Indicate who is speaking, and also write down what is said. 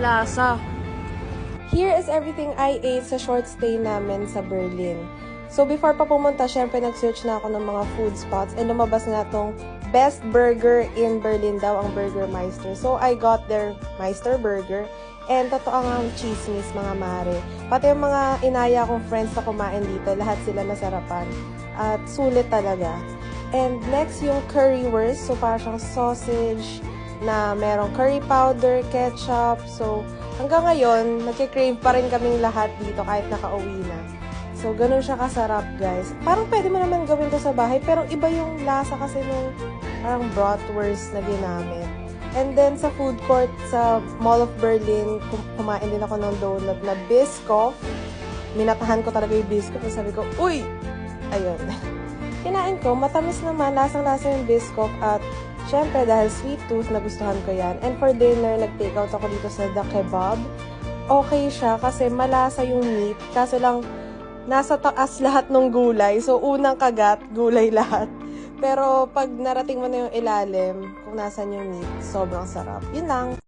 Speaker 1: lasa.
Speaker 2: Here is everything I ate sa short stay namin sa Berlin. So before pa pumunta, syempre nag-search na ako ng mga food spots and lumabas nga tong best burger in Berlin daw ang Burger Meister. So I got their Meister Burger and totoo nga ang chismis mga mare. Pati yung mga inaya kong friends na kumain dito, lahat sila nasarapan. At sulit talaga. And next yung currywurst. So parang sausage na merong curry powder, ketchup. So hanggang ngayon, nagkikrave pa rin kaming lahat dito kahit nakauwi na. So, ganun siya kasarap, guys. Parang pwede mo naman gawin to sa bahay, pero iba yung lasa kasi nung parang bratwurst na ginamit. And then, sa food court sa Mall of Berlin, kum- kumain din ako ng donut na Biscoff. Minatahan ko talaga yung Biscoff. Tapos sabi ko, uy! Ayun. Kinain ko, matamis naman, lasang-lasa yung Biscoff. At, syempre, dahil sweet tooth, nagustuhan ko yan. And for dinner, nag-take ako dito sa The Kebab. Okay siya kasi malasa yung meat. Kaso lang, nasa taas lahat ng gulay. So, unang kagat, gulay lahat. Pero, pag narating mo na yung ilalim, kung nasan yung meat, sobrang sarap. Yun lang.